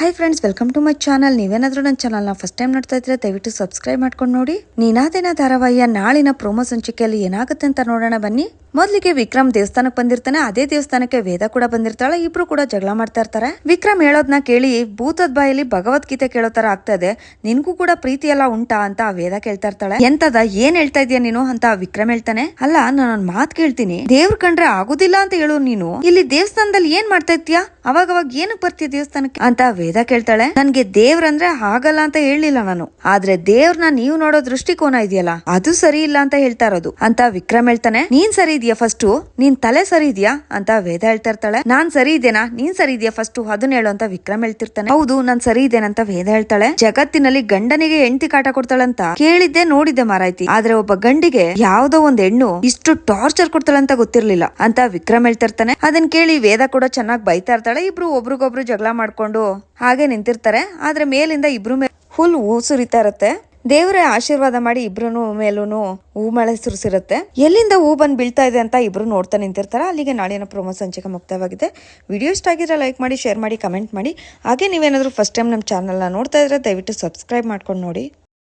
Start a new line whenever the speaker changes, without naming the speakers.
Hi friends welcome to my channel ನೀವೇನಾದರೂ ನನ್ನ ಚಾನಲ್ನ ಫಸ್ಟ್ ಟೈಮ್ ನೋಡ್ತಾ ಇದ್ರೆ ದಯವಿಟ್ಟು ಸಬ್ಸ್ಕ್ರೈಬ್ ಮಾಡ್ಕೊಂಡು ನೋಡಿ. ನೀನಾದೇನ ಧಾರಾವಾಹಿಯ ನಾಳಿನ ಪ್ರೋಮೋ ಸಂಚಿಕೆಯಲ್ಲಿ ಏನಾಗುತ್ತೆ ಅಂತ ನೋಡೋಣ ಬನ್ನಿ. ಮೊದಲಿಗೆ ವಿಕ್ರಮ್ ದೇವಸ್ಥಾನಕ್ಕೆ ಬಂದಿರ್ತಾನೆ, ಅದೇ ದೇವಸ್ಥಾನಕ್ಕೆ ವೇದ ಕೂಡ ಬಂದಿರ್ತಾಳೆ, ಇಬ್ರು ಕೂಡ ಜಗಳ ಮಾಡ್ತಾ ಇರ್ತಾರೆ. ವಿಕ್ರಮ್ ಹೇಳೋದ್ನ ಕೇಳಿ ಭೂತದ ಬಾಯಲ್ಲಿ ಭಗವದ್ಗೀತೆ ಕೇಳೋ ತರ ಆಗ್ತಾ ಇದೆ. ನಿನ್ಗೂ ಕೂಡ ಪ್ರೀತಿ ಎಲ್ಲ ಉಂಟಾ ಅಂತ ವೇದ ಕೇಳ್ತಾ ಇರ್ತಾಳೆ. ಎಂತದ, ಏನ್ ಹೇಳ್ತಾ ಇದೀಯ ನೀನು ಅಂತ ವಿಕ್ರಮ್ ಹೇಳ್ತಾನೆ. ಅಲ್ಲ, ನಾನು ಮಾತ್ ಕೇಳ್ತೀನಿ. ದೇವ್ರ ಕಂಡ್ರೆ ಆಗುದಿಲ್ಲ ಅಂತ ಹೇಳು ನೀನು. ಇಲ್ಲಿ ದೇವಸ್ಥಾನದಲ್ಲಿ ಏನ್ ಮಾಡ್ತಾ ಇರ್ತೀಯ ಅವಾಗ ಅವಾಗ ಏನಕ್ಕೆ ಬರ್ತೀಯ ದೇವಸ್ಥಾನಕ್ಕೆ? ಅಂತ ವೇದ ಕೇಳ್ತಾಳೆ, ನನ್ಗೆ ದೇವ್ರಂದ್ರೆ ಆಗಲ್ಲ ಅಂತ ಹೇಳಲಿಲ್ಲ ನಾನು. ಆದ್ರೆ ದೇವ್ರನ್ನ ನೀವು ನೋಡೋ ದೃಷ್ಟಿಕೋನ ಇದೆಯಲ್ಲ, ಅದು ಸರಿ ಇಲ್ಲ ಅಂತ ಹೇಳ್ತಾ ಇರೋದು. ಅಂತ ವಿಕ್ರಮ್ ಹೇಳ್ತಾನೆ, ನೀನ್ ಸರಿ ಇದೆಯಾ ಫಸ್ಟ್ ನೀನ್ ತಲೆ ಸರಿ ಇದೆಯಾ? ಅಂತ ವೇದ ಹೇಳ್ತಾ ಇರ್ತಾಳೆ, ನಾನ್ ಸರಿ ಇದೇನಾ ನೀನ್ ಸರಿ ಇದೆಯಾ ಫಸ್ಟ್ ಅದನ್ನ ಹೇಳು ಅಂತ ವಿಕ್ರಮ್ ಹೇಳ್ತಿರ್ತಾನೆ. ಹೌದು, ನಾನ್ ಸರಿ ಇದೇನಂತ ವೇದ ಹೇಳ್ತಾಳೆ, ಜಗತ್ತಿನಲ್ಲಿ ಗಂಡನಿಗೆ ಹೆಂಡತಿ ಕಾಟ ಕೊಡ್ತಾಳಂತ? ಕೇಳಿದ್ದೆ, ನೋಡಿದ್ದೆ ಮಾರಾಯ್ತಿ, ಆದ್ರೆ ಒಬ್ಬ ಗಂಡಿಗೆ ಯಾವ್ದೋ ಒಂದ್ ಹೆಣ್ಣು ಇಷ್ಟು ಟಾರ್ಚರ್ ಕೊಡ್ತಾಳಂತ ಗೊತ್ತಿರ್ಲಿಲ್ಲ ಅಂತ ವಿಕ್ರಮ್ ಹೇಳ್ತಿರ್ತಾನೆ ಅದನ್ ಕೇಳಿ ವೇದ ಕೂಡ ಚೆನ್ನಾಗಿ ಬೈತಾ ಇರ್ತಾಳೆ, ಇಬ್ರು ಒಬ್ರಿಗೊಬ್ರು ಜಗಳ ಮಾಡ್ಕೊಂಡು ಹಾಗೆ ನಿಂತಿರ್ತಾರೆ. ಆದ್ರೆ ಮೇಲಿಂದ ಇಬ್ರು ಮೇಲೆ ಫುಲ್ ಹೂ ಸುರಿತಾ ಇರತ್ತೆ. ದೇವರೇ ಆಶೀರ್ವಾದ ಮಾಡಿ ಇಬ್ರು ಮೇಲೂ ಹೂ ಮಳೆ ಸುರಿಸಿರುತ್ತೆ. ಎಲ್ಲಿಂದ ಹೂ ಬಂದು ಬೀಳ್ತಾ ಇದೆ ಅಂತ ಇಬ್ರು ನೋಡ್ತಾ ನಿಂತಿರ್ತಾರೆ. ಅಲ್ಲಿಗೆ ನಾಳಿನ ಪ್ರೊಮೋ ಸಂಚಿಕೆ ಮುಕ್ತವಾಗಿದೆ. ವಿಡಿಯೋ ಇಷ್ಟ ಆಗಿದ್ರೆ ಲೈಕ್ ಮಾಡಿ ಶೇರ್ ಮಾಡಿ ಕಮೆಂಟ್ ಮಾಡಿ. ಹಾಗೆ ನೀವೇನಾದರೂ ಫಸ್ಟ್ ಟೈಮ್ ನಮ್ಮ ಚಾನಲ್ನ ನೋಡ್ತಾ ಇದ್ರೆ ದಯವಿಟ್ಟು ಸಬ್ಸ್ಕ್ರೈಬ್ ಮಾಡ್ಕೊಂಡು ನೋಡಿ.